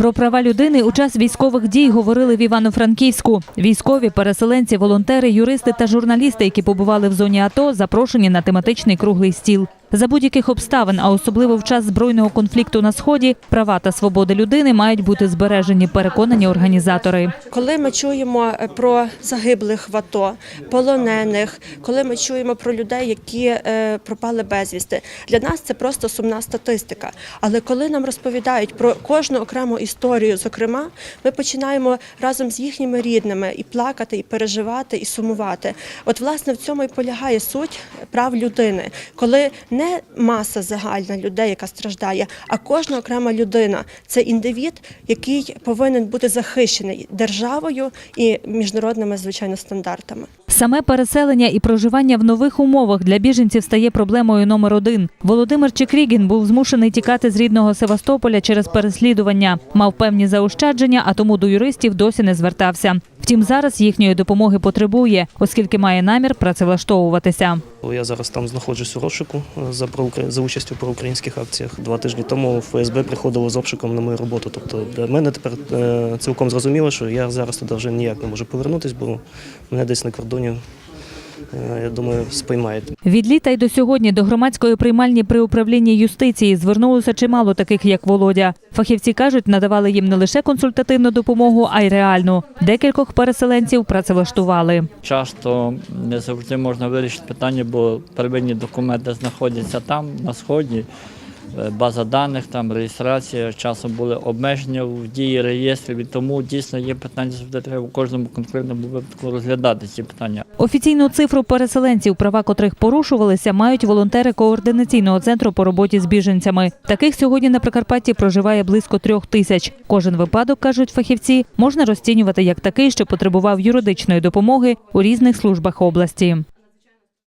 Про права людини у час військових дій говорили в Івано-Франківську. Військові, переселенці, волонтери, юристи та журналісти, які побували в зоні АТО, запрошені на тематичний круглий стіл. За будь-яких обставин, а особливо в час збройного конфлікту на сході, права та свободи людини мають бути збережені, переконані організатори. Коли ми чуємо е, про загиблих в АТО, полонених, коли ми чуємо про людей, які е, пропали безвісти, для нас це просто сумна статистика. Але коли нам розповідають про кожну окрему історію, зокрема, ми починаємо разом з їхніми рідними і плакати, і переживати, і сумувати. От власне в цьому і полягає суть прав людини, коли не маса загальна людей, яка страждає, а кожна окрема людина це індивід, який повинен бути захищений державою і міжнародними звичайно стандартами. Саме переселення і проживання в нових умовах для біженців стає проблемою номер один. Володимир Чекрігін був змушений тікати з рідного Севастополя через переслідування. Мав певні заощадження, а тому до юристів досі не звертався. Втім, зараз їхньої допомоги потребує, оскільки має намір працевлаштовуватися. Я зараз там знаходжусь у розшуку е, за за участю в проукраїнських акціях. Два тижні тому ФСБ приходило з обшуком на мою роботу. Тобто для мене тепер е, цілком зрозуміло, що я зараз туди вже ніяк не можу повернутися, бо мене десь на кордоні, е, я думаю, спіймають. Від літа й до сьогодні до громадської приймальні при управлінні юстиції звернулося чимало таких, як Володя. Фахівці кажуть, надавали їм не лише консультативну допомогу, а й реальну. Декількох переселенців працевлаштували. Часто не завжди можна вирішити питання, бо первинні документи знаходяться там, на сході. Е, База даних, там реєстрація, часом були обмеження в дії реєстрів, і тому дійсно є питання, завжди треба в кожному конкретному випадку розглядати ці питання. Офіційну цифру переселенців, права котрих порушувалися, мають волонтери координаційного центру по роботі з біженцями. Таких сьогодні на Прикарпатті проживає близько трьох тисяч. Кожен випадок, кажуть фахівці, можна розцінювати як такий, що потребував юридичної допомоги у різних службах області.